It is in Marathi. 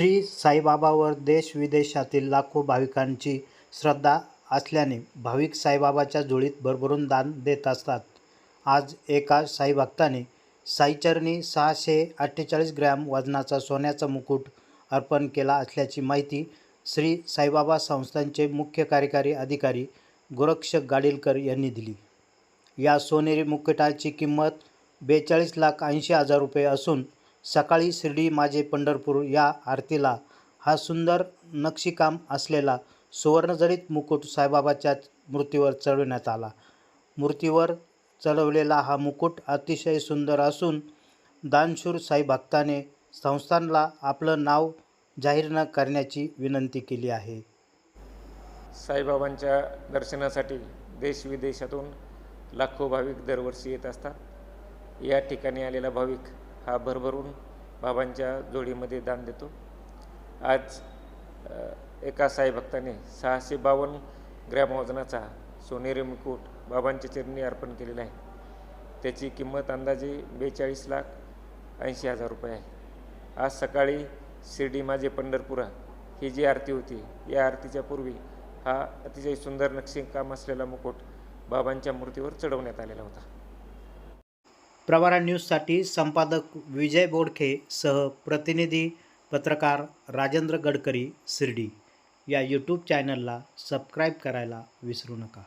श्री साईबाबावर देश विदेशातील लाखो भाविकांची श्रद्धा असल्याने भाविक साईबाबाच्या जोडीत भरभरून दान देत असतात. आज एका साईभक्ताने साईचरणी सहाशे अठ्ठेचाळीस ग्रॅम वजनाचा सोन्याचा मुकुट अर्पण केला असल्याची माहिती श्री साईबाबा संस्थांचे मुख्य कार्यकारी अधिकारी गोरक्ष गाडीलकर यांनी दिली. या सोनेरी मुकुटाची किंमत बेचाळीस लाख ऐंशी हजार रुपये असून सकाळी शिर्डी माझे पंढरपूर या आरतीला हा सुंदर नक्षीकाम असलेला सुवर्णजडित मुकुट साईबाबाच्या मूर्तीवर चढवण्यात आला. मूर्तीवर चढवलेला हा मुकुट अतिशय सुंदर असून दानशूर साई भक्ताने संस्थानला आपलं नाव जाहीर न करण्याची विनंती केली आहे. साईबाबांच्या दर्शनासाठी देश विदेशातून लाखो भाविक दरवर्षी येत असतात. या ठिकाणी आलेला भाविक हा भरभरून बाबांच्या जोडीमध्ये दान देतो. आज एका साई भक्ताने सहाशे बावन्न ग्रॅम वजनाचा सोनेरी मुकुट बाबांच्या चरणी अर्पण केलेला आहे. त्याची किंमत अंदाजे बेचाळीस लाख ऐंशी हजार रुपये आहे. आज सकाळी शिर्डी माझे पंढरपुरा ही जी आरती होती या आरतीच्या पूर्वी हा अतिशय सुंदर नक्षीकाम असलेला मुकुट बाबांच्या मूर्तीवर चढवण्यात आलेला होता. प्रवारा न्यूजसाठी संपादक विजय बोडखे सह प्रतिनिधी पत्रकार राजेंद्र गडकरी शिर्डी. या यूट्यूब चॅनलला सबस्क्राईब करायला विसरू नका.